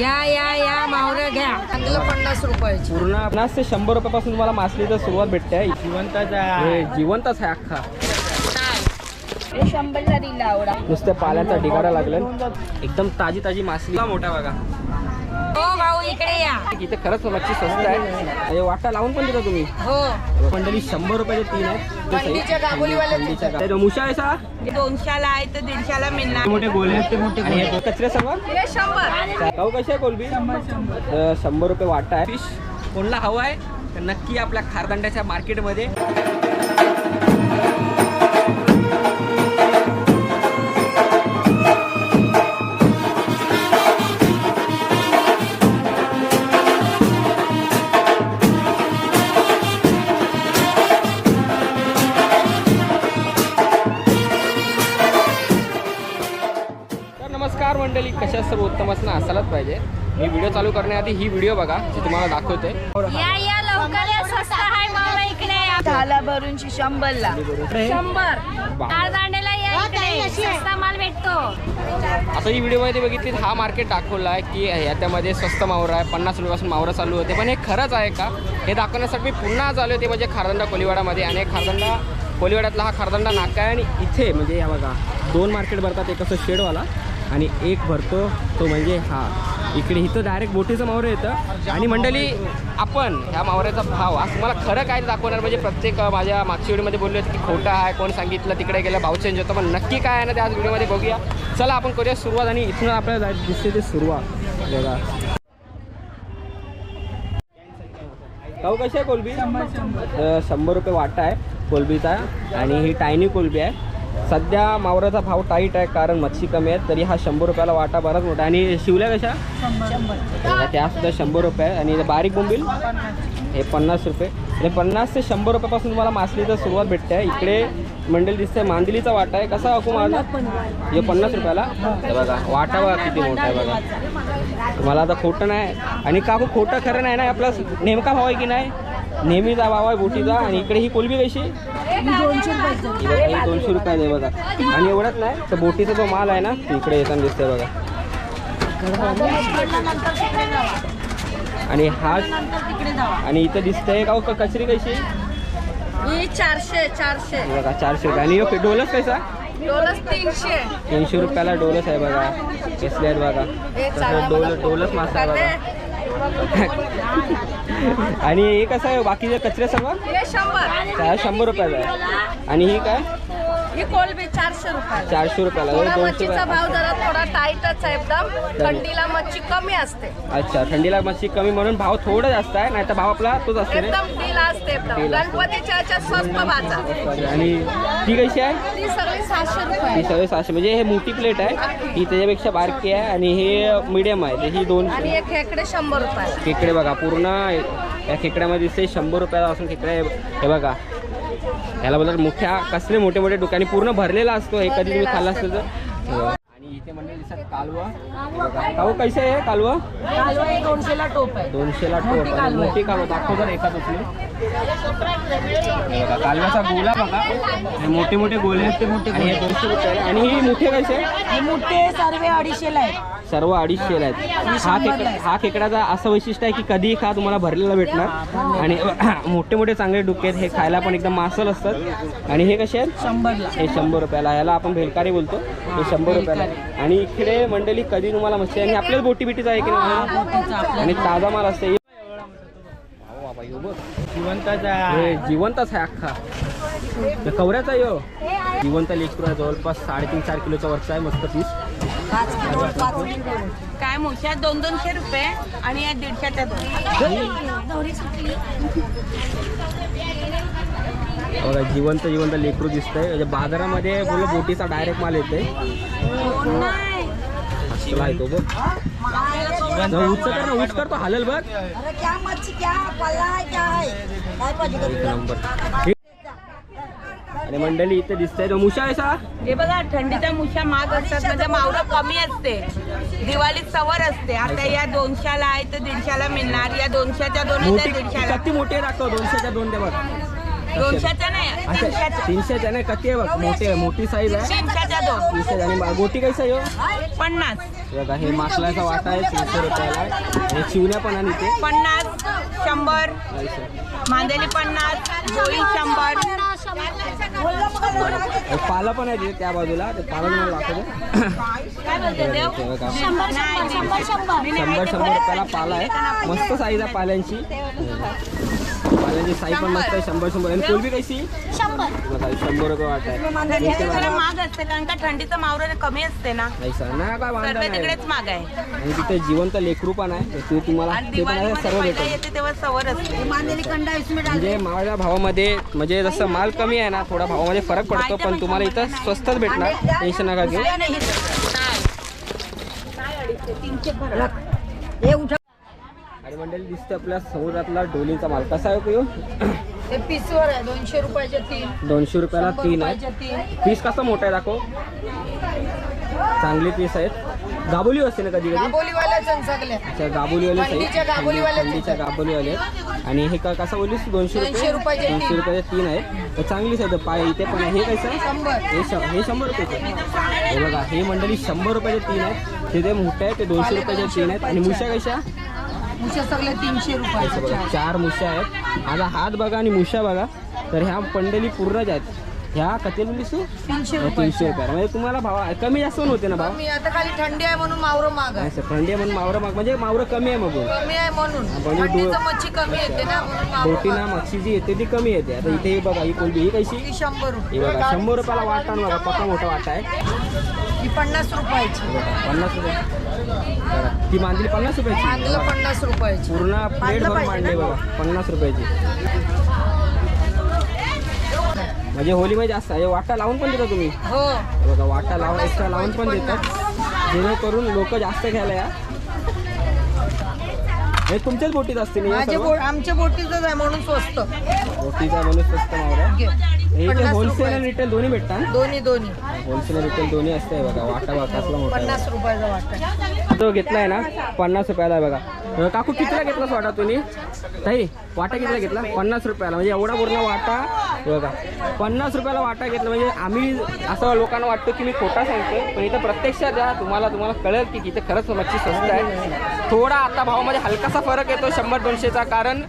या या या मावऱ्या घ्या. चांगलं पन्नास रुपयाची. पूर्ण पन्नास ते शंभर रुपयापासून तुम्हाला मासलीचं सुरुवात भेटते. जिवंतच आहे. जिवंतच आहे अख्खा. हे शंभरला दिला आवडा. नुसत्या पाल्याचा ढिगारा लागलं एकदम ताजी ताजी मासली. मोठ्या बघा. हो भाऊ इकडे या. इथे खरंच मच्छी स्वस्त आहे. वाटा लावून पण देता तुम्ही. हो. मंडळी शंभर रुपयाचे तीन आहेत. मुशा आहे सा? हे दोनशेला आहे तर दीडशेला मिळणार. मोठे गोले आहेत. ते मोठे आणि हे कचरे सर्व? हे शंभर. आहे कोलबी? शंभर रुपये वाटा आहे. फिश कोणला हवा आहे? तर नक्की आपल्या खारदांड्याच्या मार्केटमध्ये मंडळी कशा सर्व उत्तम असणं असायलाच पाहिजे. मी व्हिडिओ चालू करण्याआधी ही व्हिडिओ बघा जी तुम्हाला दाखवते. या या लवकर या स्वस्त आहे मावळा इकडे. या. दहाला भरूनची शंभरला. शंभर. दांडेला या इकडे. स्वस्त माल भेटतो. आता ही व्हिडिओमध्ये बघितली हा मार्केट दाखवला आहे की याच्यामध्ये स्वस्त मावरा आहे पन्नास रुपयापासून मावरा चालू होते. पण हे खरंच आहे का? हे दाखवण्यासाठी मी पुन्हा आलो होते म्हणजे खारदंडा कोलिवाडामध्ये. आणि खारदंडा कोलिवाड्यातला हा खारदंडा नाका आहे. आणि इथे म्हणजे या बघा दोन मार्केट भरतात एक असं शेडवाला. आणि एक भरतो तो म्हणजे हा. इकडे इथं डायरेक्ट बोटीचं मावरं येतं. आणि मंडळी आपण ह्या मावऱ्याचा भाव आज तुम्हाला खरं काय दाखवणार? म्हणजे प्रत्येक माझ्या मागच्या व्हिडिओमध्ये बोललो होते की खोटा आहे कोण सांगितलं तिकडे गेलं भाव चेंज होतो पण नक्की काय आहे ना ते आज व्हिडिओमध्ये बघूया. चला आपण करूया सुरुवात आणि इथून आपल्याला दिसते ते सुरुवात. बघा. काऊ कशी आहे कोलबी? शंभर रुपये वाटा आहे कोलबीचा आणि ही टायनी कोलबी आहे. सध्या मावराचा भाव टाईट आहे कारण मच्छी कमी आहे तरी हा शंभर रुपयाला वाटा बराच मोठा. आणि शिवल्या कशा? त्या सुद्धा शंभर रुपये आणि बारीक बोंबील? हे पन्नास रुपये. आणि पन्नास ते शंभर रुपयापासून तुम्हाला मासलीचं सुरुवात भेटते. इकडे मंडळी दिसते मांदिलीचा वाटा आहे. कसा अकू माझा? हे पन्नास रुपयाला? हे. बघा वाटा बघा किती मोठा आहे बघा. तुम्हाला आता खोटं नाही. आणि काकू खोटं खरं नाही ना? आपला नेमका भाव आहे की नाही? नेहमीचा भाव आहे बोटीचा. आणि इकडे ही कोलबी कशी? दोनशे ही दोनशे रुपये आहे बघा. आणि एवढंच नाही तर बोटीचा जो माल आहे ना तो इकडे येताना दिसतोय बघा. आणि हा आणि इथं दिसतंय का हो, क- कचरी कशी? चारशे चारशे. बघा चारशे रुपये. आणि डोलस कसा? डोलस तीनशे. तीनशे रुपयाला डोलस आहे बघा. कसले आहेत बघा. डोल डोलस मासा. बघा. आणि हे कसं आहे? बाकीचे कचरे सर्व शंभर. रुपयाचा आहे. आणि ही काय? ही कोलबी चारशे रुपयाला. चारशे रुपयाला. थोडा दोनशे मच्छीचा भाव जरा थोडा टाईटच आहे एकदम थंडीला मच्छी कमी असते. अच्छा थंडीला मच्छी कमी म्हणून भाव थोडा जास्त आहे नाही तर भाव आपला तोच असते एकदम डील असते एकदम. असते. गणपतीच्या ह्याच्यात स्वस्त बाजार आणि ही कशी आहे? ती सगळी सहाशे ही रुपये सगळे सहाशे. म्हणजे हे मोठी प्लेट आहे. ही त्याच्यापेक्षा बारकी आहे आणि हे मिडियम आहे. तर ही दोन आणि एक खेकडे शंभर रुपये खेकडे बघा पूर्ण या खेकड्यामध्ये दिसते शंभर रुपयाला असून खेकडे. हे बघा ह्याला बोलतात मोठ्या कसले मोठे मोठे डोक्याने पूर्ण भरलेला असतो. हे कधी तुम्ही खाल्ला असतो तर. आणि इथे म्हणजे दिसतात कालवा. कालवा कैसे आहे कालवा? कालवा हे दोनशेला टोप आहे. दोनशेला मोठी टोप कालवा आहे. मोठी कालवा. दाखव जर एका दुसरी हे बघा कालव्याचा गोला बघा. हे मोठे मोठे गोले आहेत. ते मोठे आणि हे दोनशे रुपये आणि ही मोठे कसे हे मोठे सर्व अडीचशेला आहेत. सर्व अडीचशेला आहेत. हा खेकडा हा खेकड्याचा असं वैशिष्ट्य आहे की कधीही खा तुम्हाला भरलेला भेटणार. आणि मोठे मोठे चांगले डुके आहेत. हे खायला पण एकदम मासल असतात. आणि हे कसे आहेत? शंभरला. हे शंभर रुपयाला याला आपण भेलकारी बोलतो. हे शंभर रुपयाला. आहे. आणि इकडे मंडळी कधी तुम्हाला मच्छी आणि आपल्याच बोटी बिटीच आहे की नाही? आणि ताजा माल असते. हे जिवंतच आहे. अख्खा. हे कवऱ्याचा आहे यो. जिवंत लेकरू आहे जवळपास साडेतीन चार किलोचा वरचा आहे मस्त पीस. काय मोठ्या दोन दोनशे रुपये आणि या दीडशेच्या दोन. बघा जिवंत जिवंत लेकरू दिसतंय. म्हणजे बाजारामध्ये बोल बोटीचा डायरेक्ट माल येते आहे तो बघ. जरा उच कर ना उच करतो हालल बघ. अरे क्या मच्छी क्या पल्ला क्या काय पाहिजे एक नंबर. आणि मंडळी इथे दिसतंय तो मुशा आहे हे बघा थंडीच्या मुश्या महाग असतात म्हणजे मावरं कमी असते. दिवाळीत सवर असते. आता या दोनशेला आहे तर दीडशेला मिळणार. या दोनशेच्या दोन दीडशेला. किती मोठी आहे दाखव दोनशेच्या दोन दे बघ. दोनशेच्या नाही. अच्छा तीनशेच्या तीनशेच्या नाही कती आहे बघ. मोठी आहे मोठी साईज आहे. तीनशेच्या दोन. तीनशे आणि गोटी कैसा आहे हो? पन्नास. बघा हे मासलाचा वाटा आहे तीनशे रुपयाला आहे. हे चिवण्या पण आहे इथे पन्नास शंभर. मांदेली पन्नास पोळी शंभर. पाला पण आहे तिथे त्या बाजूला. ते पाला तुम्हाला दाखवतो. काय बोलते देव हे बघा. शंभर शंभर शंभर शंभर शंभर शंभर रुपयाला पाला आहे. मस्त साईज आहे पाल्यांची. पाल्यांची साईज पण मस्त आहे शंभर शंभर. आणि कोलबी कशी? शंभर. बघा ही शंभर रुपये वाट आहे. जरा. महाग असते कारण का थंडीचं मावरं कमी असते ना. नाही सर नाही काय वांधा सर्व नाही. तिकडेच महाग आहे. आणि तिथे जिवंत लेकरू पण आहे. ते तुम्हाला आणि ते पण आहे दिवाळीमध्ये सर्व पहिला भेटेल येते तेव्हा सवर असते. म्हणजे मावळ्या भावामध्ये म्हणजे जसं माल कमी आहे ना थोडा भावामध्ये फरक पडतो पण तुम्हाला इथं स्वस्तच भेटणार. टेन्शन नका घेऊ. आणि मंडळी दिसते आपल्या समुद्रातला डोलीचा माल. कसा आहे उपयोग ते पीसवर आहे दोनशे रुपयाचे तीन. दोनशे रुपयाला तीन आहे. तीन. पीस कसा मोठा आहे दाखव. चांगले पीस आहेत. गाबोली असते ना कधी कधी? अच्छा गाबोलीवाले थंडीच्या गाबोलीवाले थंडीच्या गाबोलीवाले आहेत. आणि हे का कसं बोललीस? दोनशे दोनशे रुपयाचे तीन. दोनशे रुपयाचे तीन आहेत. तर चांगलीच आहे तर पाय इथे पण आहे. हे कसं आहे? हे श हे शंभर रुपयाचे हे बघा हे मंडळी शंभर रुपयाचे तीन आहेत. ते ते मोठे आहेत ते दोनशे रुपयाचे तीन आहेत. आणि मुशा कशा? तीनशे चार. मुश्या मुशा आहेत. आता हात बघा आणि मुशा बघा. तर ह्या पंडली पूर्णच आहेत. ह्या कधी बोललीस तू तीनशे रुपये. म्हणजे तुम्हाला भाव कमी जास्त पण होते ना भाव? मी आता खाली थंडी आहे म्हणून मावरं माग. आहे असं थंडी आहे म्हणून मावरं माग. म्हणजे मावरं कमी आहे मग. कमी आहे म्हणून. म्हणजे मच्छी कमी येते ना म्हणून मावरं बोटीना महाग. मच्छी जी येते ती कमी येते. आता इथे हे बघा ही कोलबी ही कशी? ही शंभर हे रुपये बघा शंभर रुपयाला वाटा ना बघा पक्का मोठा वाटा आहे. ही पन्नास रुपयाची. हे बघा, पन्नास रुपये. बघा, ती मांदली पन्नास रुपयाची? पन्नास रुपयाची. पूर्ण प्लेट पाहिजे मांडली ना? बघा पन्नास रुपयाची. म्हणजे होलीमध्ये जास्त आहे. वाटा लावून पण देता तुम्ही. हो. बघा वाटा लावून एक्स्ट्रा लावून पण देतात. जेणेकरून लोक जास्त घ्यायला या. हे तुमच्याच बोटीत माझे? बोट आमच्या बोटीच आहे म्हणून स्वस्त. बोटीचा म्हणून स्वस्त मावरा घे. होलसेल आणि. रिटेल दोन्ही भेटतात? दोन्ही दोन्ही. होलसेल रिटेल दोन्ही असते बघा. वाटा मोठा आहे. पन्नास रुपयाचा वाटा तो घेतलाय ना? पन्नास रुपयाला आहे बघा. अं, काकू कितीला घेतलास वाटा तुम्ही? ताई वाटा कितीला घेतला? पन्नास रुपयाला. म्हणजे एवढा पूर्ण वाटा बघा. पन्नास रुपयाला वाटा घेतला. म्हणजे आम्ही असं लोकांना वाटतं की मी खोटा सांगतोय पण इथं प्रत्यक्षात जा तुम्हाला तुम्हाला कळेल की इथे खरंच मच्छी स्वस्त आहे. थोडा आता भावामध्ये हलकासा फरक येतो शंभर दोनशेचा. कारण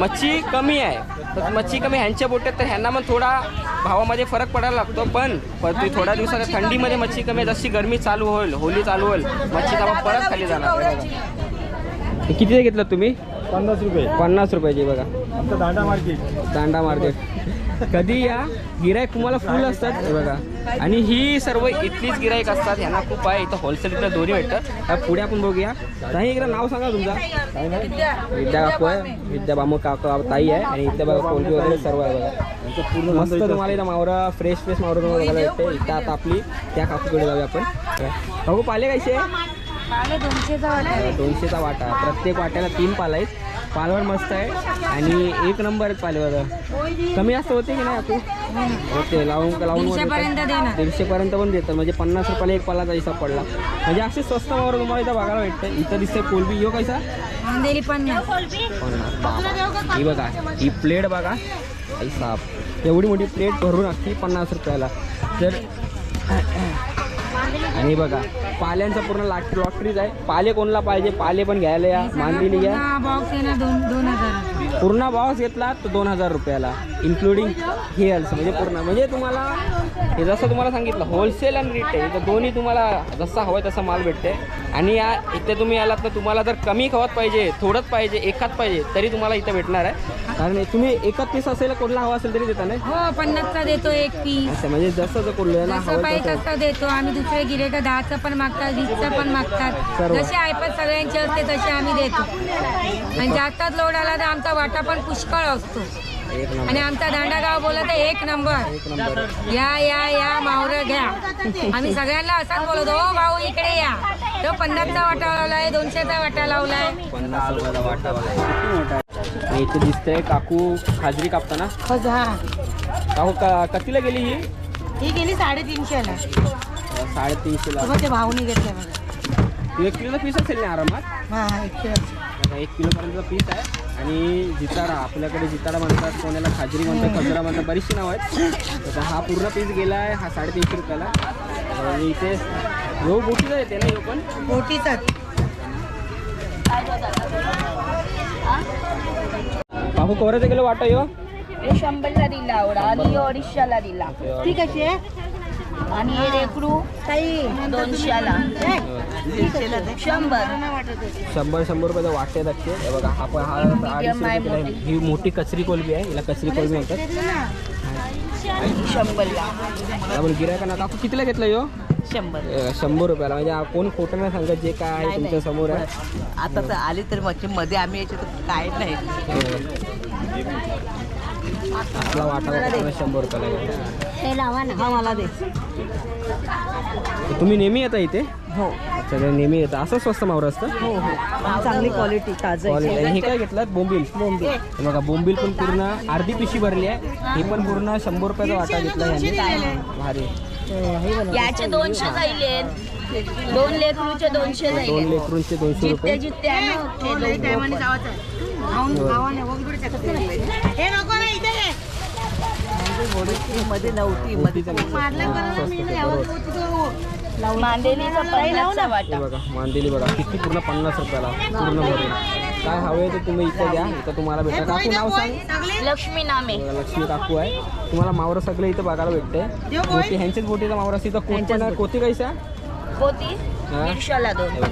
मच्छी कमी आहे. तर मच्छी कमी ह्यांच्या बोट्यात तर ह्यांना पण थोडा भावामध्ये फरक पडायला लागतो. पण पण ते थोड्या दिवसात थंडीमध्ये मच्छी कमी आहे जशी गरमी चालू होईल होली चालू होईल मच्छीचा भाव परत खाली जाणार कितीचे घेतलं तुम्ही? पन्नास रुपये. पन्नास रुपयाचे बघा. दांडा मार्केट. दांडा मार्केट. कधी या? गिराईक तुम्हाला फुल असतात. हे बघा. आणि ही सर्व इथलीच गिराईक असतात. ह्यांना खूप आहे. इथं होलसेल इथं दोन्ही भेटतं आता पुढे आपण बघूया. ताई एकदा नाव सांगा तुमचा. विद्या काकू आहे. विद्या बामू काकू ताई आहे. आणि इथे बघा कोलबी वगैरे सर्व आहे बघा. पूर्ण मस्त तुम्हाला इथं मावरा फ्रेश फ्रेश मावरा तुम्हाला बघायला भेटते इथं आता आपली त्या काकूकडे जाऊया आपण. काकू पाले कसे पाले दोनशेचा वाटा दोनशेचा वाटा. प्रत्येक वाट्याला तीन पाल आहेत. पालवड मस्त आहे. आणि एक नंबर आहेत पालेवर कमी जास्त होते की नाही आपण होते. लावून लावून वर देतात. दीडशे पर्यंत पण देतात. म्हणजे पन्नास रुपयाला एक पालाचा हिसाब पडला म्हणजे असे स्वस्त मावर तुम्हाला इथं बघायला भेटतं. इथं दिसते कोलबी. यो कैसा? पन्नास. ही बघा ही प्लेट बघा. साप. एवढी मोठी प्लेट भरून असते पन्नास रुपयाला. तर आणि बघा पाल्यांचा पूर्ण लाट लॉटरीच आहे. पाले कोणला पाहिजे? पाले पण घ्यायला या. मांदिली घ्या पूर्ण बॉक्स घेतला तर दोन हजार रुपयाला इन्क्लुडिंग हे also म्हणजे पूर्ण. म्हणजे तुम्हाला हे जसं तुम्हाला सांगितलं होलसेल आणि रिटेल इथं दोन्ही तुम्हाला जसा हवं तसा माल भेटते आणि या इथे तुम्ही आलात तर तुम्हाला जर कमी खवत पाहिजे थोडंच पाहिजे एकात पाहिजे तरी तुम्हाला इथं भेटणार आहे. कारण तुम्ही एकच पीस असेल कोणला हवा असेल तरी देता नाही. हो पन्नासचा देतो एक पीस असं म्हणजे जसं जर जसं हवं पाहिजे तसं. देतो. आम्ही दुसरे गिरेक दहाचं पण मागतात वीसचं पण मागतात. सर्व. जसे आयपत सगळ्यांचे असते तसे आम्ही देतो. आणि जास्तच लोड आला तर आमचा वाटा पण पुष्कळ असतो. आणि आमचा दांडागाव बोलत आहे एक नंबर. या या या मावरं घ्या. आम्ही सगळ्यांना असाच बोलतो हो भाऊ इकडे या. तो पन्नासचा वाटा लावलाय दोनशेचा वाटा लावलाय. आणि इथे दिसतंय काकू खाजरी कापताना. खजा काकू का कितीला गेली ही? ही गेली साडेतीनशेला साडेतीनशेला मग ते भाऊनी घेतले एक किलोचा पीस असेल ना आरामात? हा एक किलो. एक किलोपर्यंतचा पीस आहे. आणि जिताडा आपल्याकडे जिताडा म्हणतात कोणाला खाजरी म्हणतात खजरा म्हणतात बरीचशी नावं आहेत. तर हा पूर्ण पीस गेला आहे हा साडेतीनशे रुपयाला. आणि इथे ह्यो बोटीचा येते ना ह्यो पण? बोटीचाच. काकू कोराचे किलो वाटा ह्यो हे शंभरला दिला आवडा आणि अडीचशेला दिला. कशी आहे आणि हे ताई दोनशेला शंभर. शंभर शंभर रुपयाचा वाटे आहेत अख्खे. हे बघा हा पण हा. ही मोठी कचरी कोलबी आहे. हिला कचरी कोलबी म्हणतात. शंभरला. आपण गिरायकांना काकू कितीला घेतलं ह्यो शंभर. शंभर रुपयाला. म्हणजे हा कोण खोटं नाही सांगत जे काय आहे तुमच्यासमोर आहे. आता तर आली तर मच्छी. मध्ये आम्ही याच्यात काय नाही. आपला वाटा शंभर रुपयाला. हे हा तुम्ही नेहमी येता इथे? हो. अच्छा नेहमी येता. असं स्वस्त मावर असतं? हो हो. चांगली क्वालिटी ताजं. आणि हे काय घेतलं बोंबील. बोंबील बघा बोंबील पण पूर्ण अर्धी पिशी भरली आहे. हे पण पूर्ण शंभर रुपयाचा वाटा घेतला यांनी. भारी. याचे दोनशे जाईल दोन लेकरूचे दोनशे दोन लेकरूंचे दोनशे रुपये. जित्ते ना ते दोन हे नको ना इथे ये. मध्ये नव्हती. मांदेलीचा वाटा बघा मांदेली बघा किती पूर्ण पन्नास रुपयाला पूर्ण भरून. काय हवे तर तुम्ही इथे घ्या इथं तुम्हाला भेटतं. काकू नाव सांग. लक्ष्मी नामे. लक्ष्मी काकू आहे. तुम्हाला मावरं सगळं इथं बघायला भेटते. मोठी ह्यांच्याच बोटीचा मावरा असते इथं कोण कोती कैसा होती हा? हे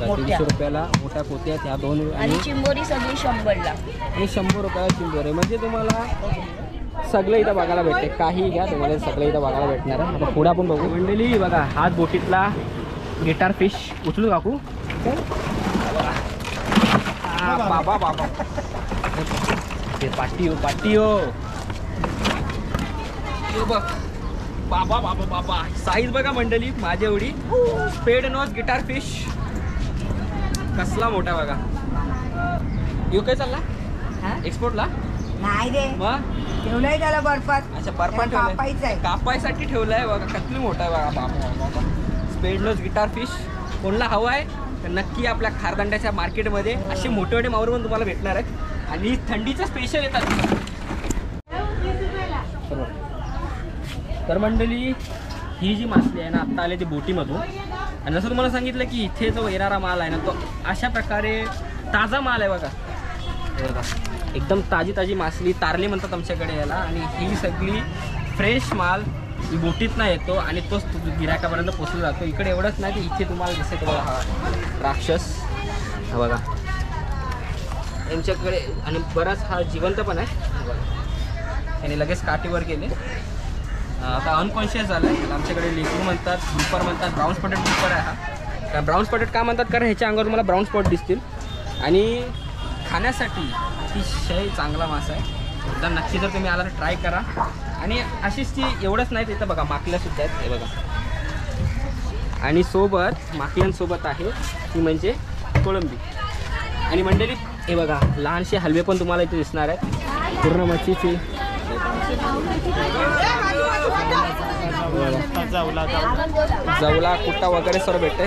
मोठ्या. तीनशे रुपयाला मोठ्या कोती आहेत. ह्या दोन आणि चिंबोरी सगळी शंभरला. आणि शंभर रुपयाला चिंबोर आहे. म्हणजे तुम्हाला सगळं इथं बघायला भेटते. काही घ्या तुम्हाला सगळं इथं बघायला भेटणार आहे. आता पुढे आपण बघू. मंडळी बघा हात बोटीतला गिटार फिश उचलू काकू? बाबा बाबा. ते पाटी हो पाटी हो बघ. बाबा बाबा बाबा. साईज बघा मंडळी माझ्या एवढी. स्पेड नॉस गिटार फिश कसला मोठा बघा. येऊ काय चालला? एक्सपोर्टला नाही रे. मग? ठेवलंय त्याला बर्फात. अच्छा बर्फान त्याला ठेवलंय. कापायचं आहे. कापायसाठी ठेवलाय बघा कसली मोठा आहे बघा बाबा बाबा स्पेडलोज गिटार फिश कोणला हवा आहे? तर नक्की आपल्या खारदांड्याच्या मार्केटमध्ये असे मोठे मोठे मावर पण तुम्हाला भेटणार आहेत. आणि थंडीचं स्पेशल येतात. तर मंडळी ही जी मासली आहे ना आत्ता आली ती बोटीमधून. आणि जसं तुम्हाला सांगितलं की इथे जो येणारा माल आहे ना तो अशा प्रकारे ताजा माल आहे बघा. हे बघा. एकदम ताजी ताजी मासली तारली म्हणतात आमच्याकडे याला. आणि ही सगळी फ्रेश माल बोटीतनं येतो आणि तोच गिरायकापर्यंत पोचला जातो. इकडे एवढंच नाही की इथे तुम्हाला दिसेल बघा हा राक्षस. हा बघा. यांच्याकडे आणि बराच हा जिवंत पण आहे. बघा. त्याने लगेच काठीवर गेले आता अनकॉन्शियस झाला आहे आमच्याकडे लेकरू म्हणतात ग्रुपर म्हणतात ब्राऊन स्पॉटेड ग्रुपर आहे हा. ब्राऊन स्पॉटेड का म्हणतात? कारण ह्याच्या अंगावर तुम्हाला ब्राऊन स्पॉट दिसतील. आणि खाण्यासाठी अतिशय चांगला मासा आहे. एकदा नक्की जर तुम्ही आला तर ट्राय करा. आणि अशीच ती एवढंच नाही तिथं बघा माकल्यासुद्धा आहेत. हे बघा. आणि सोबत माकल्यांसोबत आहे ती म्हणजे कोळंबी. आणि मंडळी हे बघा लहानसे हलवे पण तुम्हाला इथे दिसणार आहेत. पूर्ण मच्छीची. जवला कुट्टा वगैरे सर्व भेटते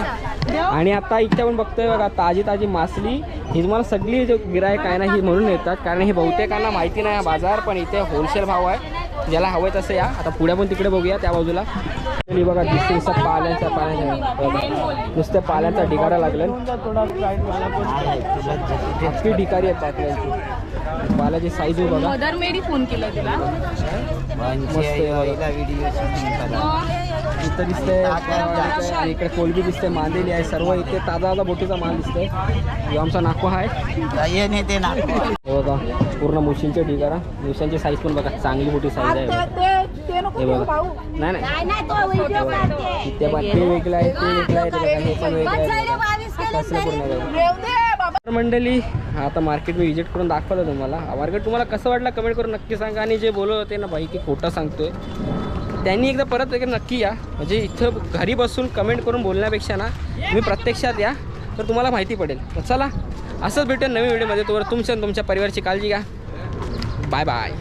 आणि आता इथे आपण बघतोय बघा ताजी ताजी मासली. ही तुम्हाला सगळी जो गिरायक आहे ना ही म्हणून येतात. कारण हे बहुतेकांना माहिती नाही हा बाजार पण इथे होलसेल भाव आहे. ज्याला हवंय तसं या. आता पुढे पण तिकडे बघूया त्या बाजूला. बघा दिसते नुसतं पाल्याचा पाण्याचा बघा नुसत्या पाल्याचा ढिगारा लागला ढिकारी आहेत पाल्याची. साईज बघा. फोन केला इथं दिसतंय इकडे कोलबी दिसते मांदेली आहे सर्व इथे ताजा ताजा बोटीचा माल दिसतोय. हे आमचा नाको आहे. हे बघा पूर्ण मुशींचे ढिगारा मुशांची साईज पण बघा चांगली मोठी साईज आहे बघा. हे बघा. नाही नाही. इथे पण ते वेगळं आहे ते वेगळं आहे ते बघा, हे पण वेगळं आहे. कसलं पूर्ण बघा. मंडळी आता मार्केट मी विजिट करून दाखवलं तुम्हाला. मार्केट तुम्हाला कसं वाटलं कमेंट करून नक्की सांगा. आणि जे बोलत होते ना बाई की खोटं सांगतोय त्यांनी एकदा परत एकदा नक्की या. म्हणजे इथं घरी बसून कमेंट करून बोलण्यापेक्षा ना तुम्ही प्रत्यक्षात या. तर तुम्हाला माहिती पडेल. तर चला असंच भेटेल नवीन व्हिडिओमध्ये तोवर तुमच्या तुमच्या परिवारची काळजी घ्या. Bye bye